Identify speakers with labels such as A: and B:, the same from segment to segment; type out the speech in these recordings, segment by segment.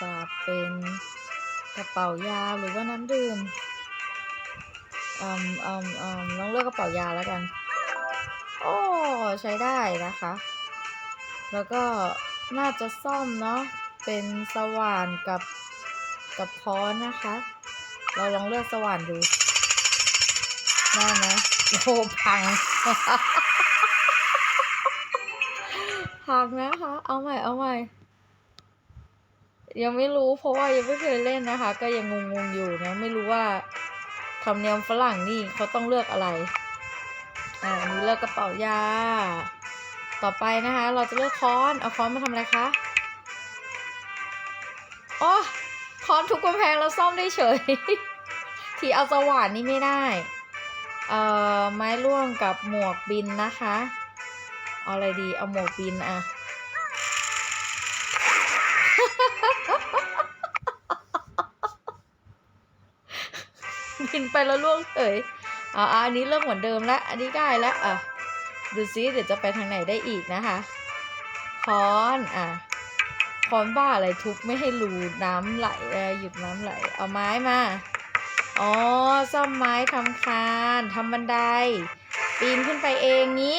A: จะเป็นกระเป๋ายาหรือว่าน้ำดื่มอืมอืมอืมลองเลือกกระเป๋ายาแล้วกัน โอ้ใช้ได้นะคะ แล้วก็น่าจะซ่อมเนาะ เป็นสว่านกับกับค้อนนะคะ เราลองเลือกสว่านดู ได้ไหมโอ้พังพังนะคะ เอาใหม่ เอาใหม่ ยังไม่รู้เพราะว่ายังไม่เคยเล่นนะคะ ก็ยังงงๆอยู่นะ ไม่รู้ว่าธรรมเนียมฝรั่งนี่เขาต้องเลือกอะไร อ่าอันนี้เลือกกระเป๋ายา ต่อไปนะคะ เราจะเลือกค้อน เอาค้อนมาทำอะไรคะอ๋อค้อนทุบกำแพงแล้วซ่อมได้เฉย ที่เอาสว่านนี่ไม่ได้ เอ่อ ไม้ร่วงกับหมวกบินนะคะ เอาอะไรดี เอาหมวกบินอะ บินไปแล้วล่วงเฉยอ่าอันนี้เริ่มเหมือนเดิมแล้วอันนี้ได้แล้วอะดูซิเดี๋ยวจะไปทางไหนได้อีกนะคะค้อนอะค้อนบ้าอะไรทุบไม่ให้รูน้ำไหลหยุดน้ำไหล เอาไม้มาอ๋อซ่อมไม้ทำคานทำบันได ปีนขึ้นไปเองนี้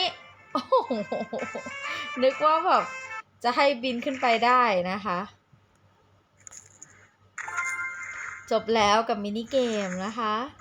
A: โอ้โหนึกว่าแบบจะให้บินขึ้นไปได้นะคะ จบแล้วกับมินิเกมนะคะ